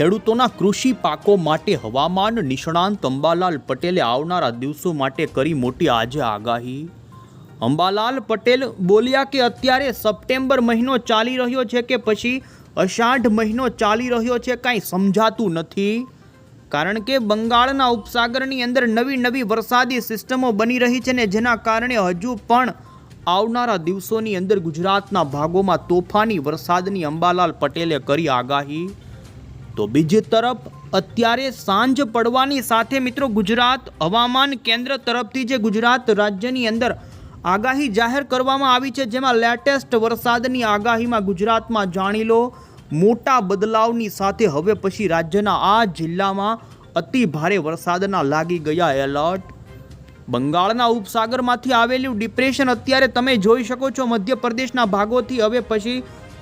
ખેડૂતોના કૃષિ પાકો માટે હવામાન નિષ્ણાંત અંબાલાલ પટેલે આવનારા દિવસો માટે કરી મોટી આજે આગાહી. અંબાલાલ પટેલ બોલ્યા કે અત્યારે સપ્ટેમ્બર મહિનો ચાલી રહ્યો છે કે પછી અષાઢ મહિનો ચાલી રહ્યો છે કાંઈ સમજાતું નથી. કારણ કે બંગાળના ઉપસાગરની અંદર નવી નવી વરસાદી સિસ્ટમો બની રહી છે ને જેના કારણે હજુ પણ આવનારા દિવસોની અંદર ગુજરાતના ભાગોમાં તોફાની વરસાદની અંબાલાલ પટેલે કરી આગાહી. તો બીજી તરફ અત્યારે સાંજ પડવાની સાથે મિત્રો ગુજરાત હવામાન કેન્દ્ર તરફથી જે ગુજરાત રાજ્યની અંદર આગાહી જાહેર કરવામાં આવી છે, જેમાં લેટેસ્ટ વરસાદની આગાહીમાં ગુજરાતમાં જાણી લો, મોટા બદલાવની સાથે હવે પછી રાજ્યના આ જિલ્લામાં અતિ ભારે વરસાદના લાગી ગયા એલર્ટ. બંગાળના ઉપસાગરમાંથી આવેલું ડિપ્રેશન અત્યારે તમે જોઈ શકો છો, મધ્યપ્રદેશના ભાગોથી હવે પછી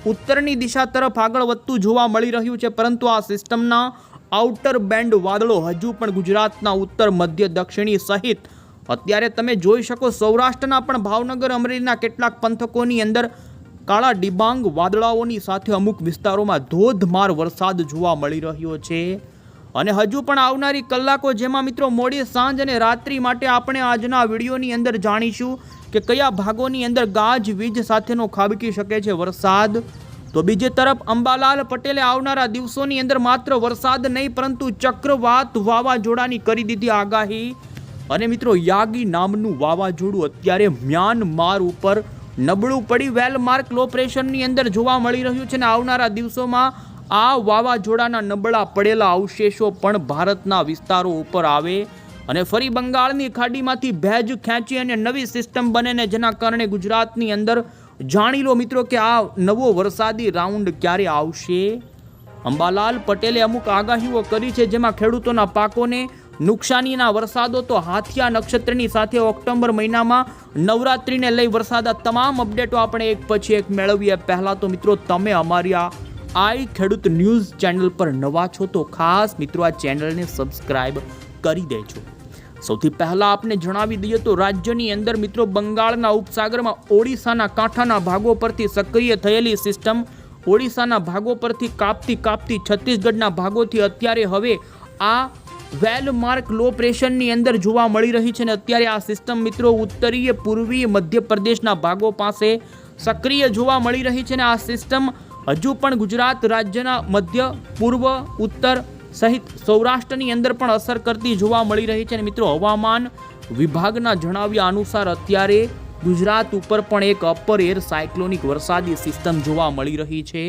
ઉત્તરની દિશા તરફ આગળ વધતું જોવા મળી રહ્યું છે, પરંતુ આ સિસ્ટમના આઉટર બેન્ડ વાદળો હજુ પણ ગુજરાતના ઉત્તર, મધ્ય, દક્ષિણી સહિત. અત્યારે તમે જોઈ શકો સૌરાષ્ટ્રના પણ ભાવનગર, અમરેલીના કેટલાક પંથકોની અંદર કાળા ડિબાંગ વાદળાઓની સાથે અમુક વિસ્તારોમાં ધોધમાર વરસાદ જોવા મળી રહ્યો છે. અને હજુ પણ આવનારી કલાકો, જેમાં મિત્રો, મોડી સાંજ અને રાત્રિ માટે આપણે આજના વિડીયોની અંદર જાણીશું કે કયા ભાગોની અંદર ગાજ, વીજ સાથેનો ખાબકી શકે છે વરસાદ? તો બીજી તરફ અંબાલાલ પટેલે આવનારા દિવસોની અંદર માત્ર વરસાદ નહીં, પરંતુ ચક્રવાત વાવાઝોડાની કરી દીધી આગાહી. અને મિત્રો, યાગી નામનું વાવાઝોડું અત્યારે મ્યાનમાર ઉપર નબળું પડી. વેલમાર્ક લો પ્રેશરની અંદર જોવા મળી રહ્યું છે ને આવનારા દિવસોમાં આ વાવાઝોડાના નબળા પડેલા અવશેષો પણ ભારતના વિસ્તારો ઉપર આવે. અને ફરી બંગાળની ખાડીમાંથી ભેજ ખેંચી અને નવી સિસ્ટમ બને ને જેના કારણે ગુજરાતની અંદર જાણી લો મિત્રો કે આ નવો વરસાદી રાઉન્ડ ક્યારે આવશે? અંબાલાલ પટેલે અમુક આગાહીઓ કરી છે જેમાં ખેડૂતોના પાકોને નુકસાનીના વરસાદો તો હાથિયા નક્ષત્રની સાથે ઓક્ટોબર મહિનામાં નવરાત્રિને લઈ વરસાદા તમામ અપડેટો આપણે એક પછી એક મેળવીએ. પહેલાં તો મિત્રો તમે અમારી આ આઈ ખેડૂત ન્યૂઝ ચેનલ પર નવા છો તો ખાસ મિત્રો આ ચેનલને સબસ્ક્રાઈબ કરી દેજો. સૌથી પહેલાં આપને જણાવી દઈએ તો રાજ્યની અંદર મિત્રો બંગાળના ઉપસાગરમાં ઓડિશાના કાંઠાના ભાગો પરથી સક્રિય થયેલી સિસ્ટમ ઓડિશાના ભાગો પરથી કાપતી કાપતી છત્તીસગઢના ભાગોથી અત્યારે હવે આ વેલ માર્ક લો પ્રેશરની અંદર જોવા મળી રહી છે અને અત્યારે આ સિસ્ટમ મિત્રો ઉત્તરીય, પૂર્વીય, મધ્યપ્રદેશના ભાગો પાસે સક્રિય જોવા મળી રહી છે અને આ સિસ્ટમ હજુ પણ ગુજરાત રાજ્યના મધ્ય, પૂર્વ, ઉત્તર સહિત સૌરાષ્ટ્રની અંદર પણ અસર કરતી જોવા મળી રહી છે અને મિત્રો હવામાન વિભાગના જણાવ્યા અનુસાર અત્યારે ગુજરાત ઉપર પણ એક અપર એર સાયક્લોનિક વરસાદી સિસ્ટમ જોવા મળી રહી છે.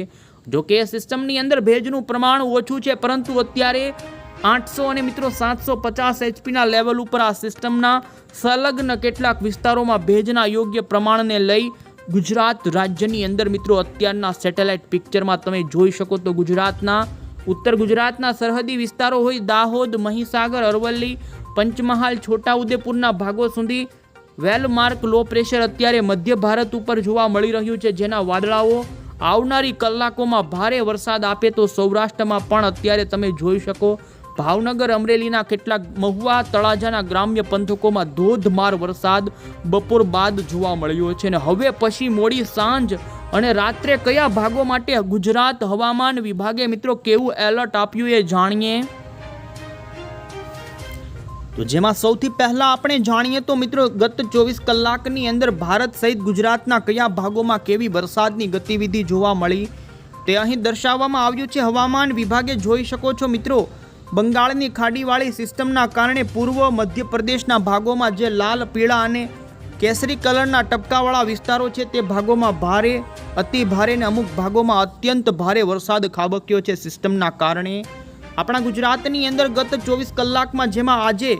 જોકે એ સિસ્ટમની અંદર ભેજનું પ્રમાણ ઓછું છે, પરંતુ અત્યારે આઠસો અને મિત્રો સાતસો પચાસ એચપીના લેવલ ઉપર આ સિસ્ટમના સંલગ્ન કેટલાક વિસ્તારોમાં ભેજના યોગ્ય પ્રમાણને લઈ ગુજરાત રાજ્યની અંદર મિત્રો અત્યારના સેટેલાઇટ પિક્ચરમાં તમે જોઈ શકો તો ગુજરાતના ઉત્તર ગુજરાતના સરહદી વિસ્તારો હોય દાહોદ, મહીસાગર, અરવલ્લી, પંચમહાલ, છોટાઉદેપુરના ભાગો સુધી વેલમાર્ક લો પ્રેશર અત્યારે મધ્ય ભારત ઉપર જોવા મળી રહ્યું છે, જેના વાદળાઓ આવનારી કલાકોમાં ભારે વરસાદ આપે તો સૌરાષ્ટ્રમાં પણ અત્યારે તમે જોઈ શકો ભાવનગર, અમરેલીના કેટલાક મહુવા તળાજાના ગ્રામ્ય પંથકોમાં ધોધમાર વરસાદ બપોર બાદ જોવા મળ્યો છે અને હવે પછી મોડી સાંજ અને રાત્રે કયા ભાગો માટે ગુજરાત હવામાન વિભાગે મિત્રો કેવું એલર્ટ આપ્યું એ જાણીએ? તો જેમાં સૌથી પહેલા આપણે જાણીએ તો મિત્રો ગત ચોવીસ કલાકની અંદર ભારત સહિત ગુજરાતના કયા ભાગોમાં કેવી વરસાદની ગતિવિધિ જોવા મળી? તે અહીં દર્શાવવામાં આવ્યું છે હવામાન વિભાગે જોઈ શકો છો મિત્રો, બંગાળની ખાડીવાળી સિસ્ટમના કારણે પૂર્વ મધ્યપ્રદેશના ભાગોમાં જે લાલ, પીળા અને કેસરી કલરના ટપકાવાળા વિસ્તારો છે તે ભાગોમાં ભારે, અતિ ભારે અને અમુક ભાગોમાં અત્યંત ભારે વરસાદ ખાબક્યો છે સિસ્ટમના કારણે. આપણા ગુજરાતની અંદર ગત ચોવીસ કલાકમાં જેમાં આજે,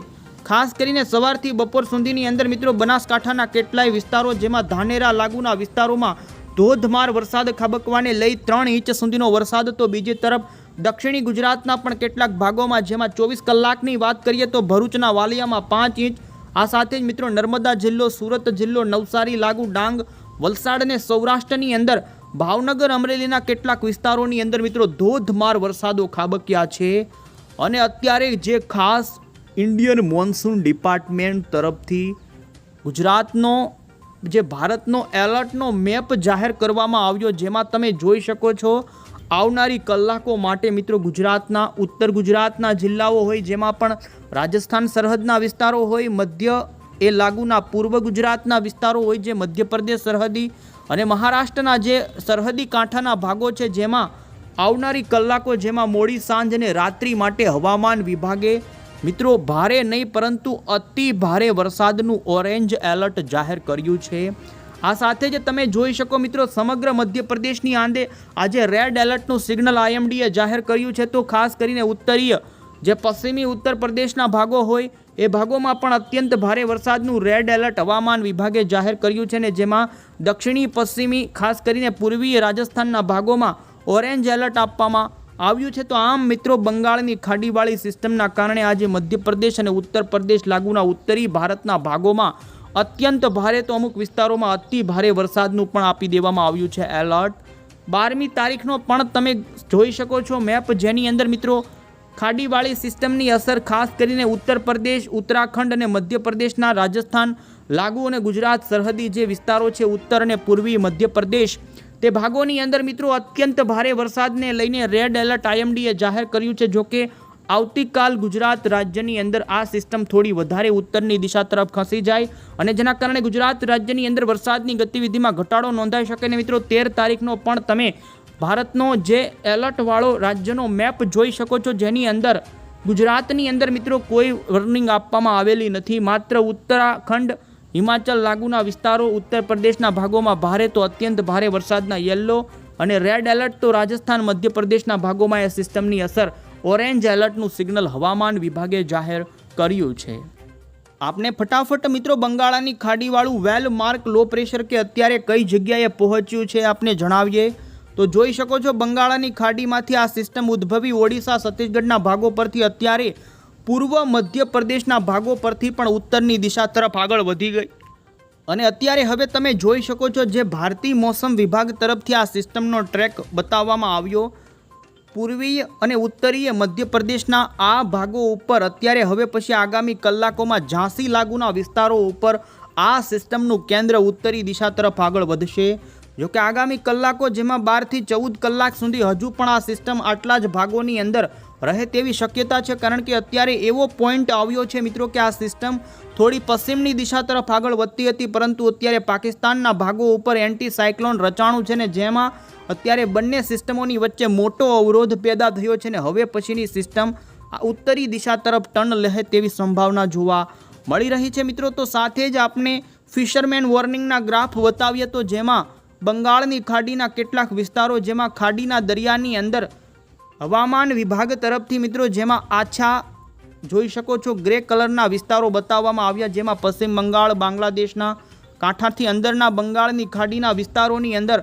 ખાસ કરીને સવારથી બપોર સુધીની અંદર મિત્રો બનાસકાંઠાના કેટલાય વિસ્તારો જેમાં ધાનેરા લાગુના વિસ્તારોમાં ધોધમાર વરસાદ ખાબકવાને લઈ ત્રણ ઇંચ સુધીનો વરસાદ તો બીજી તરફ દક્ષિણી ગુજરાતના પણ કેટલાક ભાગોમાં જેમાં ચોવીસ કલાકની વાત કરીએ તો ભરૂચના વાલિયામાં પાંચ ઇંચ આ સાથે જ મિત્રો નર્મદા જિલ્લો, સુરત જિલ્લો, નવસારી, લાગુ, ડાંગ, વલસાડ અને સૌરાષ્ટ્રની અંદર ભાવનગર, અમરેલીના કેટલાક વિસ્તારોની અંદર મિત્રો ધોધમાર વરસાદો ખાબક્યા છે. અને અત્યારે જે ખાસ ઇન્ડિયન મોન્સૂન ડિપાર્ટમેન્ટ તરફથી ગુજરાતનો, જે ભારતનો એલર્ટનો મેપ જાહેર કરવામાં આવ્યો, જેમાં તમે જોઈ શકો છો આવનારી કલાકો માટે મિત્રો ગુજરાતના, ઉત્તર ગુજરાતના જિલ્લાઓ હોય, જેમાં પણ રાજસ્થાન સરહદના વિસ્તારો હોય, મધ્ય એ લાગુના પૂર્વ ગુજરાતના વિસ્તારો હોય, જે મધ્યપ્રદેશ સરહદી અને મહારાષ્ટ્રના જે સરહદી કાંઠાના ભાગો છે, જેમાં આવનારી કલાકો જેમાં મોડી સાંજ અને રાત્રિ માટે હવામાન વિભાગે, મિત્રો ભારે નહીં, પરંતુ અતિ ભારે વરસાદનું ઓરેન્જ એલર્ટ જાહેર કર્યું છે. આ સાથે જ તમે જોઈ શકો મિત્રો સમગ્ર મધ્યપ્રદેશની આંદે આજે રેડ એલર્ટનું સિગ્નલ આઈએમડીએ જાહેર કર્યું છે. તો ખાસ કરીને ઉત્તરીય, જે પશ્ચિમી ઉત્તર પ્રદેશના ભાગો હોય, એ ભાગોમાં પણ અત્યંત ભારે વરસાદનું રેડ એલર્ટ હવામાન વિભાગે જાહેર કર્યું છે ને જેમાં દક્ષિણી, પશ્ચિમી, ખાસ કરીને પૂર્વીય રાજસ્થાનના ભાગોમાં ઓરેન્જ એલર્ટ આપવામાં આવ્યું છે. તો આમ મિત્રો બંગાળની ખાડીવાળી સિસ્ટમના કારણે આજે મધ્યપ્રદેશ અને ઉત્તર પ્રદેશ લાગુના ઉત્તરી ભારતના ભાગોમાં અત્યંત ભારે તો અમુક વિસ્તારોમાં અતિ ભારે વરસાદનું પણ આપી દેવામાં આવ્યું છે એલર્ટ. બારમી તારીખનો પણ તમે જોઈ શકો છો મેપ. જેની અંદર મિત્રો ખાડીવાળી સિસ્ટમની અસર ખાસ કરીને ઉત્તર પ્રદેશ, ઉત્તરાખંડ અને મધ્યપ્રદેશના રાજસ્થાન, લાગુ અને ગુજરાત સરહદી જે વિસ્તારો છે ઉત્તર અને પૂર્વી મધ્યપ્રદેશ, તે ભાગોની અંદર મિત્રો અત્યંત ભારે વરસાદને લઈને રેડ એલર્ટ આઈએમડીએ જાહેર કર્યું છે. જોકે આવતીકાલ ગુજરાત રાજ્યની અંદર આ સિસ્ટમ થોડી વધારે ઉત્તરની દિશા તરફ ખસી જાય અને જેના કારણે ગુજરાત રાજ્યની અંદર વરસાદની ગતિવિધિમાં ઘટાડો નોંધાઈ શકે ને મિત્રો, તેર તારીખનો પણ તમે ભારતનો જે એલર્ટવાળો રાજ્યનો મેપ જોઈ શકો છો, જેની અંદર ગુજરાતની અંદર મિત્રો કોઈ વોર્નિંગ આપવામાં આવેલી નથી. માત્ર ઉત્તરાખંડ, હિમાચલ લાગુના વિસ્તારો, ઉત્તર પ્રદેશના ભાગોમાં ભારે તો અત્યંત ભારે વરસાદના યલો અને રેડ એલર્ટ તો રાજસ્થાન, મધ્યપ્રદેશના ભાગોમાં એ સિસ્ટમની અસર ઓરેન્જ એલર્ટનું સિગ્નલ હવામાન વિભાગે જાહેર કર્યું છે. આપને ફટાફટ મિત્રો બંગાળાની ખાડીવાળું વેલ માર્ક લો પ્રેશર કે અત્યારે કઈ જગ્યાએ પહોંચ્યું છે આપને જણાવીએ. તો જોઈ શકો છો બંગાળાની ખાડીમાંથી આ સિસ્ટમ ઉદ્ભવી ઓડિશા છત્તીસગઢના ભાગો પરથી અત્યારે પૂર્વ મધ્યપ્રદેશના ભાગો પરથી પણ ઉત્તરની દિશા તરફ આગળ વધી ગઈ. અને અત્યારે હવે તમે જોઈ શકો છો જે ભારતીય મોસમ વિભાગ તરફથી આ સિસ્ટમનો ટ્રેક બતાવવામાં આવ્યો. પૂર્વીય અને ઉત્તરીય મધ્યપ્રદેશના આ ભાગો ઉપર અત્યારે હવે પછી આગામી કલાકોમાં ઝાંસી લાગુના વિસ્તારો ઉપર આ સિસ્ટમનું કેન્દ્ર ઉત્તરી દિશા તરફ આગળ વધશે. જોકે આગામી કલાકો જેમાં બારથી ચૌદ કલાક સુધી હજુ પણ આ સિસ્ટમ આટલા જ ભાગોની અંદર રહે તેવી શક્યતા છે, કારણ કે અત્યારે એવો પોઈન્ટ આવ્યો છે મિત્રો કે આ સિસ્ટમ થોડી પશ્ચિમની દિશા તરફ આગળ વધતી હતી, પરંતુ અત્યારે પાકિસ્તાનના ભાગો ઉપર એન્ટી સાયક્લોન રચાણું છે ને જેમાં અત્યારે બંને સિસ્ટમોની વચ્ચે મોટો અવરોધ પેદા થયો છે ને હવે પછીની સિસ્ટમ ઉત્તરી દિશા તરફ ટર્ન લહે તેવી સંભાવના જોવા મળી રહી છે મિત્રો. તો સાથે જ આપણે ફિશરમેન વોર્નિંગના ગ્રાફ બતાવીએ તો જેમાં બંગાળની ખાડીના કેટલાક વિસ્તારો જેમાં ખાડીના દરિયાની અંદર હવામાન વિભાગ તરફથી મિત્રો જેમાં આછા જોઈ શકો છો, ગ્રે કલરના વિસ્તારો બતાવવામાં આવ્યા, જેમાં પશ્ચિમ બંગાળ, બાંગ્લાદેશના કાંઠાથી અંદરના બંગાળની ખાડીના વિસ્તારોની અંદર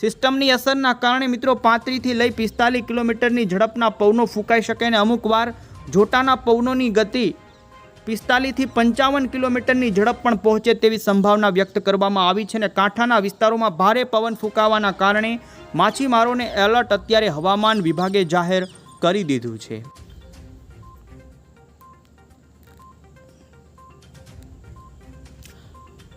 સિસ્ટમની અસરના કારણે મિત્રો પાંત્રીસથી લઈ પિસ્તાલીસ કિલોમીટરની ઝડપના પવનો ફૂંકાઈ શકે અને અમુક વાર જોટાના પવનોની ગતિ પિસ્તાલીસથી પંચાવન કિલોમીટરની ઝડપ પણ પહોંચે તેવી સંભાવના વ્યક્ત કરવામાં આવી છે અને કાંઠાના વિસ્તારોમાં ભારે પવન ફૂંકાવાના કારણે માછીમારોને એલર્ટ અત્યારે હવામાન વિભાગે જાહેર કરી દીધું છે.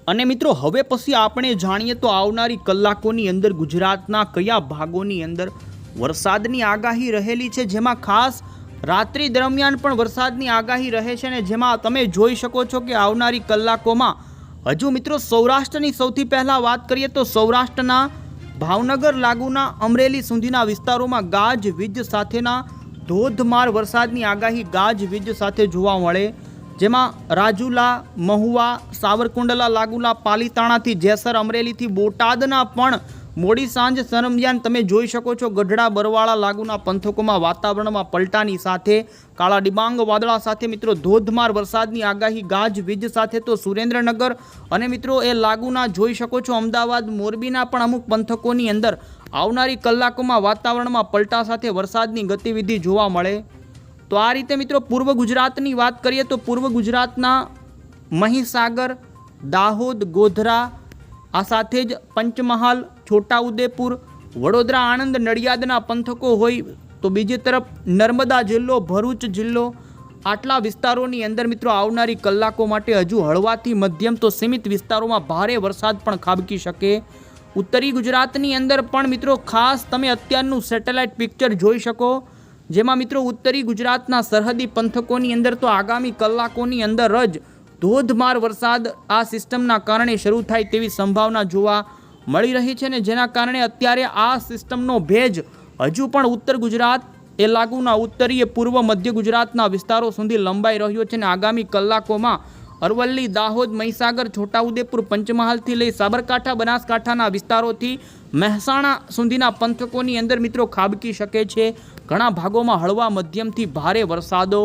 અને મિત્રો, હવે પછી આપણે જાણીએ તો આવનારી કલાકોની અંદર ગુજરાતના કયા ભાગોની અંદર વરસાદની આગાહી રહેલી છે, જેમાં ખાસ રાત્રિ દરમિયાન પણ વરસાદની આગાહી રહે છે ને જેમાં તમે જોઈ શકો છો કે આવનારી કલાકોમાં, હજુ મિત્રો સૌરાષ્ટ્રની સૌથી પહેલાં વાત કરીએ તો સૌરાષ્ટ્રના ભાવનગર લાગુના અમરેલી સુધીના વિસ્તારોમાં ગાજ વીજ સાથેના ધોધમાર વરસાદની આગાહી ગાજ વીજ સાથે જોવા મળે. જેમાં રાજુલા, મહુવા, સાવરકુંડલા લાગુલા પાલીતાણાથી જેસર અમરેલીથી બોટાદના પણ મોડી સાંજ દરમિયાન તમે જોઈ શકો છો ગઢડા, બરવાળા લાગુના પંથકોમાં વાતાવરણમાં પલટાની સાથે, કાળા ડિબાંગ વાદળા સાથે મિત્રો ધોધમાર વરસાદની આગાહી, ગાજ વીજ સાથે તો સુરેન્દ્રનગર અને મિત્રો એ લાગુના જોઈ શકો છો અમદાવાદ, મોરબીના પણ અમુક પંથકોની અંદર આવનારી કલાકોમાં વાતાવરણમાં પલટા સાથે વરસાદની ગતિવિધિ જોવા મળે. તો આ રીતે મિત્રો પૂર્વ ગુજરાતની વાત કરીએ તો પૂર્વ ગુજરાતના મહીસાગર, દાહોદ, ગોધરા આ સાથે જ પંચમહાલ, છોટાઉદેપુર, વડોદરા, આણંદ, નડિયાદના પંથકો હોય તો બીજી તરફ નર્મદા જિલ્લો, ભરૂચ જિલ્લો, આટલા વિસ્તારોની અંદર મિત્રો આવનારી કલાકો માટે હજુ હળવાથી મધ્યમ તો સીમિત વિસ્તારોમાં ભારે વરસાદ પણ ખાબકી શકે. ઉત્તરી ગુજરાતની અંદર પણ મિત્રો ખાસ તમે અત્યારનું સેટેલાઇટ પિક્ચર જોઈ શકો. જેમાં મિત્રો ઉત્તરી ગુજરાતના સરહદી પંથકોની અંદર તો આગામી કલાકોની અંદર જ ધોધમાર વરસાદ આ સિસ્ટમના કારણે શરૂ થાય તેવી સંભાવના જોવા મળી રહી છે ને જેના કારણે અત્યારે આ સિસ્ટમનો ભેજ હજુ પણ ઉત્તર ગુજરાત એ લાગુના ઉત્તરીય પૂર્વ મધ્ય ગુજરાતના વિસ્તારો સુધી લંબાઈ રહ્યો છે અને આગામી કલાકોમાં અરવલ્લી, દાહોદ, મહીસાગર, છોટાઉદેપુર, પંચમહાલથી લઈ સાબરકાંઠા, બનાસકાંઠાના વિસ્તારોથી મહેસાણા સુધીના પંથકોની અંદર મિત્રો ખાબકી શકે છે. ઘણા ભાગોમાં હળવા મધ્યમથી ભારે વરસાદો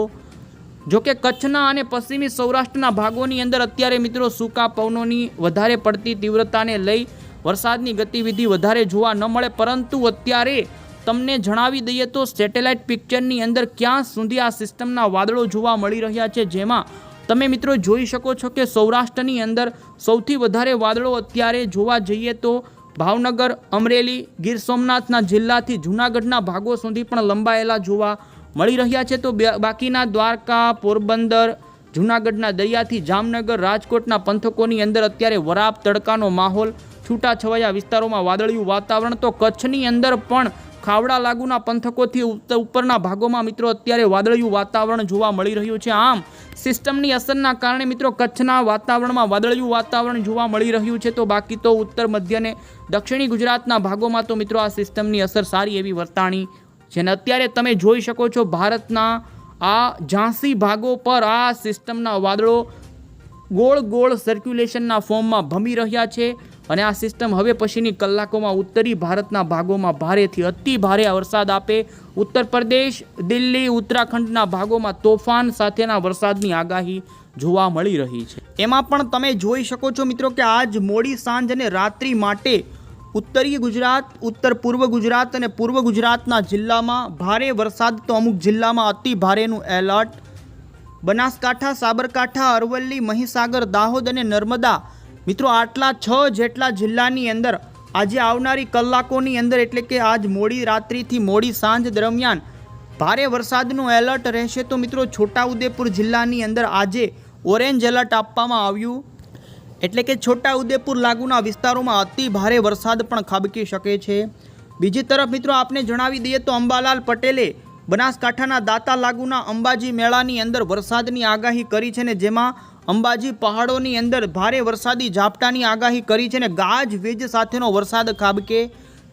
જો કે કચ્છના અને પશ્ચિમી સૌરાષ્ટ્રના ભાગોની અંદર અત્યારે મિત્રો સૂકા પવનોની વધારે પડતી તીવ્રતાને લઈ વરસાદની ગતિવિધિ વધારે જોવા ન મળે, પરંતુ અત્યારે તમને જણાવી દઈએ તો સેટેલાઇટ પિક્ચરની અંદર ક્યાં સુધી આ સિસ્ટમના વાદળો જોવા મળી રહ્યા છે, જેમાં તમે મિત્રો જોઈ શકો છો કે સૌરાષ્ટ્રની અંદર સૌથી વધારે વાદળો અત્યારે જોવા જઈએ તો ભાવનગર, અમરેલી, ગીર સોમનાથના જિલ્લાથી જૂનાગઢના ભાગો સુધી પણ લંબાયેલા જોવા મળી રહ્યા છે તો બાકીના દ્વારકા, પોરબંદર, જૂનાગઢના દરિયાથી જામનગર, રાજકોટના પંથકોની અંદર અત્યારે વરાપ, તડકાનો માહોલ, છૂટાછવાયા વિસ્તારોમાં વાદળિયું વાતાવરણ તો કચ્છની અંદર પણ ખાવડા લાગુના પંથકોથી ઉપરના ભાગોમાં મિત્રો અત્યારે વાદળિયું વાતાવરણ જોવા મળી રહ્યું છે. આમ, સિસ્ટમની અસરના કારણે મિત્રો કચ્છના વાતાવરણમાં વાદળિયું વાતાવરણ જોવા મળી રહ્યું છે. તો બાકી તો ઉત્તર મધ્ય અને દક્ષિણી ગુજરાતના ભાગોમાં તો મિત્રો આ સિસ્ટમની અસર સારી એવી વર્તાણી જેને અત્યારે તમે જોઈ શકો છો ભારતના આ ઝાંસી ભાગો પર આ સિસ્ટમના વાદળો ગોળ ગોળ સર્ક્યુલેશનના ફોર્મમાં ભમી રહ્યા છે અને આ સિસ્ટમ હવે પછીની કલાકોમાં ઉત્તરી ભારતના ભાગોમાં ભારેથી અતિ ભારે વરસાદ આપે. ઉત્તર પ્રદેશ, દિલ્હી, ઉત્તરાખંડના ભાગોમાં તોફાન સાથેના વરસાદની આગાહી જોવા મળી રહી છે. એમાં પણ તમે જોઈ શકો છો મિત્રો કે આજ મોડી સાંજ અને રાત્રિ માટે ઉત્તરીય ગુજરાત, ઉત્તર પૂર્વ ગુજરાત અને પૂર્વ ગુજરાતના જિલ્લામાં ભારે વરસાદ તો અમુક જિલ્લામાં અતિ ભારેનું એલર્ટ. બનાસકાંઠા, સાબરકાંઠા, અરવલ્લી, મહીસાગર, દાહોદ અને નર્મદા. મિત્રો, આટલા છ જેટલા જિલ્લાની અંદર આજે આવનારી કલાકોની અંદર એટલે કે આજ મોડી રાત્રિથી મોડી સાંજ દરમિયાન ભારે વરસાદનું એલર્ટ રહેશે તો મિત્રો, છોટાઉદેપુર જિલ્લાની અંદર આજે ઓરેન્જ એલર્ટ આપવામાં આવ્યું. એટલે કે છોટા ઉદેપુર લાગુના વિસ્તારોમાં અતિ ભારે વરસાદ પણ ખાબકી શકે છે. બીજી તરફ મિત્રો આપને જણાવી દઈએ તો અંબાલાલ પટેલે બનાસકાંઠાના દાતા લાગુના અંબાજી મેળાની અંદર વરસાદની આગાહી કરી છે ને જેમાં અંબાજી પહાડોની અંદર ભારે વરસાદી ઝાપટાની આગાહી કરી છે ને ગાજ વીજ સાથેનો વરસાદ ખાબકે.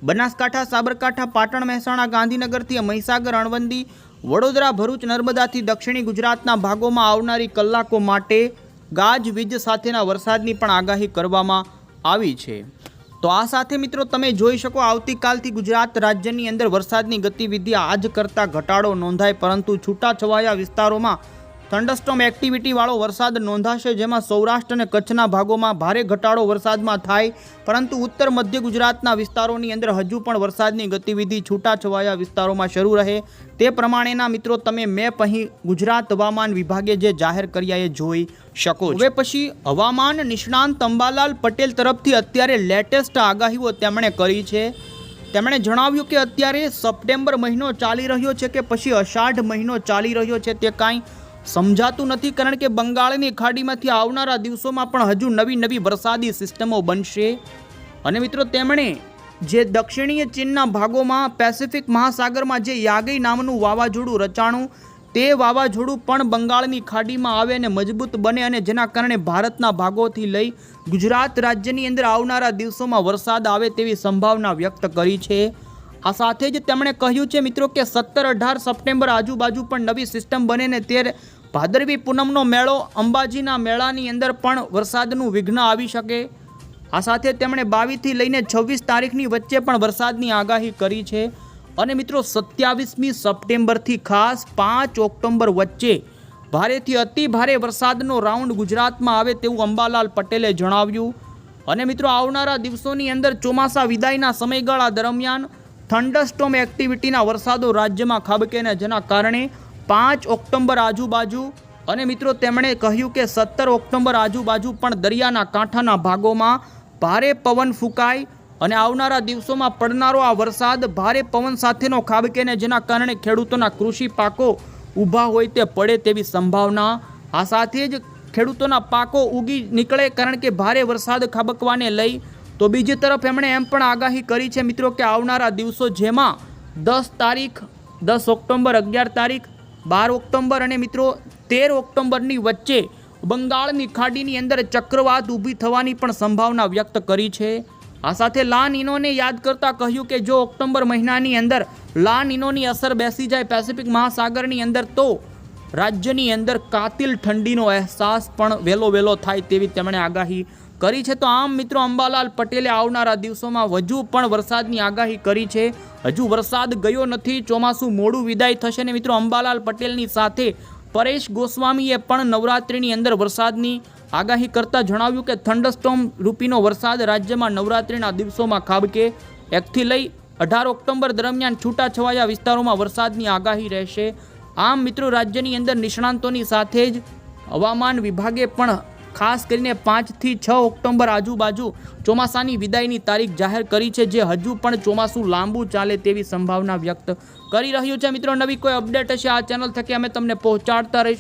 બનાસકાંઠા, સાબરકાંઠા, પાટણ, મહેસાણા, ગાંધીનગરથી મહીસાગર, અણવંદી, વડોદરા, ભરૂચ, નર્મદાથી દક્ષિણી ગુજરાતના ભાગોમાં આવનારી કલાકો માટે ગાજવીજ સાથેના વરસાદની પણ આગાહી કરવામાં આવી છે. તો આ સાથે મિત્રો તમે જોઈ શકો આવતીકાલથી ગુજરાત રાજ્યની અંદર વરસાદની ગતિવિધિ આજ કરતાં ઘટાડો નોંધાય, પરંતુ છૂટાછવાયા વિસ્તારોમાં થંડરસ્ટોમ એક્ટિવિટીવાળો વરસાદ નોંધાશે, જેમાં સૌરાષ્ટ્ર અને કચ્છના ભાગોમાં ભારે ઘટાડો વરસાદમાં થાય, પરંતુ ઉત્તર મધ્ય ગુજરાતના વિસ્તારોની અંદર હજુ પણ વરસાદની ગતિવિધિ છૂટાછવાયા વિસ્તારોમાં શરૂ રહે. તે પ્રમાણેના મિત્રો, તમે મેપ અહીં ગુજરાત હવામાન વિભાગે જે જાહેર કર્યા એ જોઈ શકો હવે પછી હવામાન નિષ્ણાંત અંબાલાલ પટેલ તરફથી અત્યારે લેટેસ્ટ આગાહીઓ તેમણે કરી છે. તેમણે જણાવ્યું કે અત્યારે સપ્ટેમ્બર મહિનો ચાલી રહ્યો છે કે પછી અષાઢ મહિનો ચાલી રહ્યો છે તે કાંઈ સમજાતું નથી કારણ કે બંગાળની ખાડીમાંથી આવનારા દિવસોમાં પણ હજુ નવી નવી વરસાદી સિસ્ટમો બનશે. અને મિત્રો, તેમણે જે દક્ષિણીય ચીનના ભાગોમાં પેસિફિક મહાસાગરમાં જે યાગઈ નામનું વાવાઝોડું રચાણું, તે વાવાઝોડું પણ બંગાળની ખાડીમાં આવે અને મજબૂત બને અને જેના કારણે ભારતના ભાગોથી લઈ ગુજરાત રાજ્યની અંદર આવનારા દિવસોમાં વરસાદ આવે તેવી સંભાવના વ્યક્ત કરી છે. આ સાથે જ તેમણે કહ્યું છે, મિત્રો, કે સત્તર અઢાર સપ્ટેમ્બર આજુબાજુ પણ નવી સિસ્ટમ બને ને તે ભાદરવી પૂનમનો મેળો અંબાજીના મેળાની અંદર પણ વરસાદનું વિઘ્ન આવી શકે. આ સાથે તેમણે બાવીસથી લઈને છવ્વીસ તારીખની વચ્ચે પણ વરસાદની આગાહી કરી છે. અને મિત્રો, સત્યાવીસમી સપ્ટેમ્બરથી ખાસ પાંચ ઓક્ટોબર વચ્ચે ભારેથી અતિ ભારે વરસાદનો રાઉન્ડ ગુજરાતમાં આવે તેવું અંબાલાલ પટેલે જણાવ્યું. અને મિત્રો, આવનારા દિવસોની અંદર ચોમાસા વિદાયના સમયગાળા દરમિયાન થંડરસ્ટોમ એક્ટિવિટીના વરસાદો રાજ્યમાં ખાબકેને જેના કારણે પાંચ ઓક્ટોબર આજુબાજુ અને મિત્રો તેમણે કહ્યું કે સત્તર ઓક્ટોબર આજુબાજુ પણ દરિયાના કાંઠાના ભાગોમાં ભારે પવન ફૂંકાય અને આવનારા દિવસોમાં પડનારો આ વરસાદ ભારે પવન સાથેનો ખાબકેને જેના કારણે ખેડૂતોના કૃષિ પાકો ઊભા હોય તે પડે તેવી સંભાવના. આ સાથે જ ખેડૂતોના પાકો ઉગી નીકળે કારણ કે ભારે વરસાદ ખાબકવાને લઈ તો બીજી તરફ એમણે એમ પણ આગાહી કરી છે મિત્રો કે આવનારા દિવસો જેમાં દસ તારીખ, દસ ઓક્ટોબર, અગિયાર તારીખ, બાર ઓક્ટોબર અને મિત્રો તેર ઓક્ટોબરની વચ્ચે બંગાળની ખાડીની અંદર ચક્રવાત ઊભી થવાની પણ સંભાવના વ્યક્ત કરી છે. આ સાથે લાન ઇનોને યાદ કરતા કહ્યું કે જો ઓક્ટોબર મહિનાની અંદર લાન ઇનોની અસર બેસી જાય પેસિફિક મહાસાગરની અંદર તો રાજ્યની અંદર કાતિલ ઠંડીનો અહેસાસ પણ વહેલો વહેલો થાય તેવી તેમણે આગાહી કરી છે તો આમ મિત્રો અંબાલાલ પટેલે આવનારા દિવસોમાં હજુ પણ વરસાદની આગાહી કરી છે. હજુ વરસાદ ગયો નથી, ચોમાસું મોડું વિદાય થશે ને મિત્રો અંબાલાલ પટેલની સાથે પરેશ ગોસ્વામીએ પણ નવરાત્રિની અંદર વરસાદની આગાહી કરતાં જણાવ્યું કે થંડરસ્ટોમ રૂપીનો વરસાદ રાજ્યમાં નવરાત્રિના દિવસોમાં ખાબકે. એકથી લઈ અઢાર ઓક્ટોબર દરમિયાન છૂટાછવાયા વિસ્તારોમાં વરસાદની આગાહી રહેશે. આમ મિત્રો રાજ્યની અંદર નિષ્ણાંતોની સાથે જ હવામાન વિભાગે પણ ખાસ કરીને પાંચથી છ ઓક્ટોબર આજુબાજુ ચોમાસાની વિદાયની તારીખ જાહેર કરી છે, જે હજુ પણ ચોમાસું લાંબુ ચાલે તેવી સંભાવના વ્યક્ત કરી રહ્યું છે. મિત્રો, નવી કોઈ અપડેટ હશે આ ચેનલ થકી અમે તમને પહોંચાડતા રહીશું.